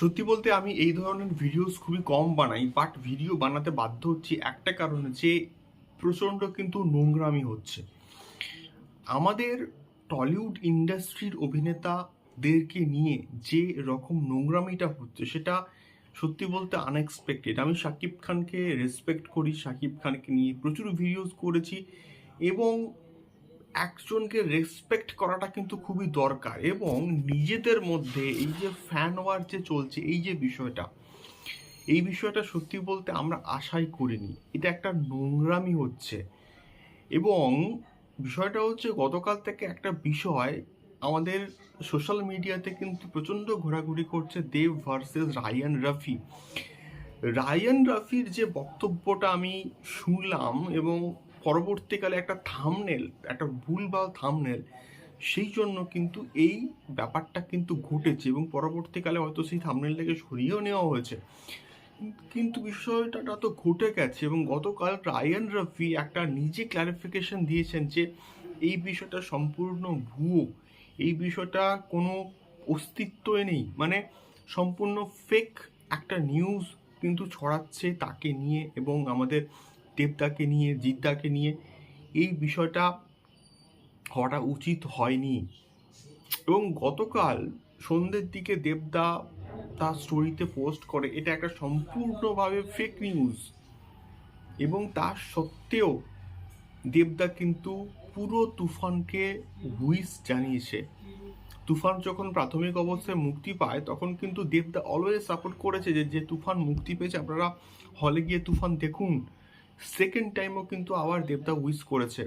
সত্যি বলতে আমি এই ধরনের ভিডিওস খুবই কম বানাই বাট ভিডিও বানাতে বাধ্য হচ্ছি একটা কারণে যে প্রচণ্ড কিন্তু নোংরামি হচ্ছে। আমাদের টলিউড ইন্ডাস্ট্রির অভিনেতাদেরকে নিয়ে যে রকম নোংরামিটা হচ্ছে, সেটা সত্যি বলতে আনএক্সপেক্টেড আমি শাকিব খানকে রেসপেক্ট করি শাকিব খানকে নিয়ে প্রচুর ভিডিওস করেছি এবং একজনকে রেসপেক্ট করাটা কিন্তু খুবই দরকার এবং নিজেদের মধ্যে এই যে ফ্যান ওয়ার যে চলছে, এই যে বিষয়টা, এই বিষয়টা সত্যি বলতে আমরা আশাই করিনি। এটা একটা নোংরামি হচ্ছে। এবং বিষয়টা হচ্ছে গতকাল থেকে একটা বিষয়, আমাদের সোশ্যাল মিডিয়াতে কিন্তু প্রচণ্ড ঘোরাঘুরি করছে দেব ভার্সেস রায়ান রাফি। রায়ান রাফির যে বক্তব্যটা আমি শুনলাম এবং পরবর্তীকালে একটা থামনেল একটা ভুলভাল থামনেল সেই জন্য কিন্তু এই ব্যাপারটা কিন্তু ঘটেছে এবং পরবর্তীকালে হয়তো সেই থামনেলটাকে সরিয়েও নেওয়া হয়েছে। কিন্তু বিষয়টা তো ঘটে গেছে এবং গতকাল রায়ান রফি একটা নিজে ক্লারিফিকেশন দিয়েছেন যে এই বিষয়টা সম্পূর্ণ ভুয়ো, এই বিষয়টা কোনো অস্তিত্বই নেই। মানে সম্পূর্ণ ফেক একটা নিউজ কিন্তু ছড়াচ্ছে তাকে নিয়ে এবং আমাদের দেবদাকে নিয়ে জিদ্দাকে নিয়ে এই বিষয়টা হওয়াটা উচিত হয়নি। এবং গতকাল সন্ধ্যের দিকে দেবদা তার স্টোরিতে পোস্ট করে, এটা একটা সম্পূর্ণভাবে ফেক নিউজ এবং তার সত্ত্বেও দেবদা কিন্তু পুরো তুফানকে হুইস জানিয়েছে। তুফান যখন প্রাথমিক অবস্থায় মুক্তি পায়, তখন কিন্তু দেবদা অলওয়েজ সাপোর্ট করেছে যে যে তুফান মুক্তি পেয়েছে, আপনারা হলে গিয়ে তুফান দেখুন। সেকেন্ড টাইমও কিন্তু আবার দেবদা উইস করেছে।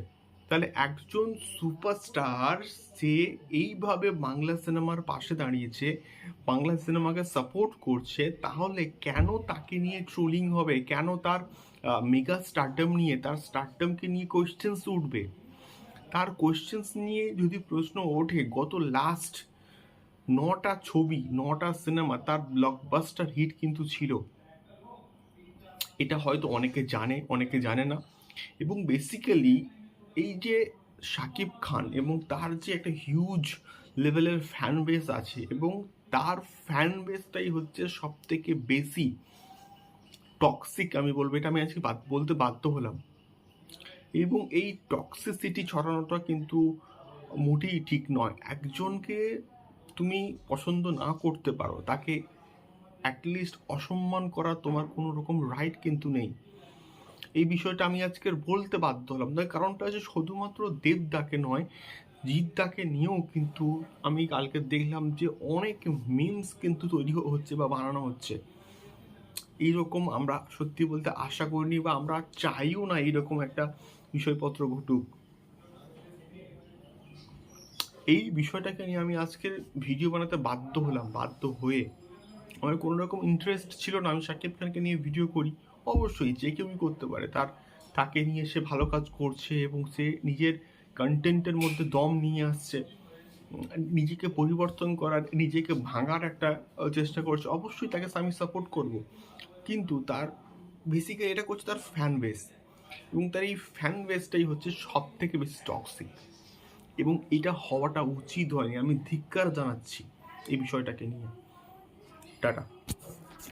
তাহলে একজন সুপারস্টার সে এইভাবে বাংলা সিনেমার পাশে দাঁড়িয়েছে, বাংলা সিনেমাকে সাপোর্ট করছে, তাহলে কেন তাকে নিয়ে ট্রোলিং হবে? কেন তার মেগা স্টারডম নিয়ে, তার স্টারডমকে নিয়ে কোয়েশ্চেন্স উঠবে? তার কোয়েশ্চেন্স নিয়ে যদি প্রশ্ন ওঠে, গত লাস্ট নটা ছবি, নটা সিনেমা তার ব্লকবাস্টার হিট কিন্তু ছিল। এটা হয়তো অনেকে জানে অনেকে জানে না। এবং বেসিক্যালি এই যে শাকিব খান এবং তার যে একটা হিউজ লেভেলের ফ্যান বেস আছে এবং তার ফ্যান বেসটাই হচ্ছে সব থেকে বেশি টক্সিক আমি বলব, এটা আমি আজকে বলতে বাধ্য হলাম। এবং এই টক্সিসিটি ছড়ানোটা কিন্তু মোটেই ঠিক নয়। একজনকে তুমি পছন্দ না করতে পারো, তাকে অ্যাটলিস্ট অসম্মান করা তোমার কোনো রকম রাইট কিন্তু নেই। এই বিষয়টা আমি আজকের বলতে বাধ্য হলাম তার কারণটা হচ্ছে শুধুমাত্র দেবদাকে নয় জিদ্দাকে নিয়েও কিন্তু আমি কালকে দেখলাম যে অনেক মিমস কিন্তু তৈরি হচ্ছে বা বানানো হচ্ছে। এইরকম আমরা সত্যি বলতে আশা করিনি বা আমরা চাইও না এইরকম একটা বিষয়পত্র ঘটুক। এই বিষয়টাকে নিয়ে আমি আজকের ভিডিও বানাতে বাধ্য হলাম, বাধ্য হয়ে। আমার কোনো রকম ইন্টারেস্ট ছিল না, আমি শাকিব খানকে নিয়ে ভিডিও করি। অবশ্যই যে কেউই করতে পারে, তার, তাকে নিয়ে সে ভালো কাজ করছে এবং সে নিজের কন্টেন্টের মধ্যে দম নিয়ে আসছে, নিজেকে পরিবর্তন করার, নিজেকে ভাঙার একটা চেষ্টা করছে, অবশ্যই তাকে আমি সাপোর্ট করব। কিন্তু তার বেসিক্যালি এটা করছে তার ফ্যান বেস এবং তার এই ফ্যান বেসটাই হচ্ছে সব থেকে বেশি টক্সিক এবং এটা হওয়াটা উচিত হয়নি। আমি ধিক্কার জানাচ্ছি এই বিষয়টাকে নিয়ে। টাটা।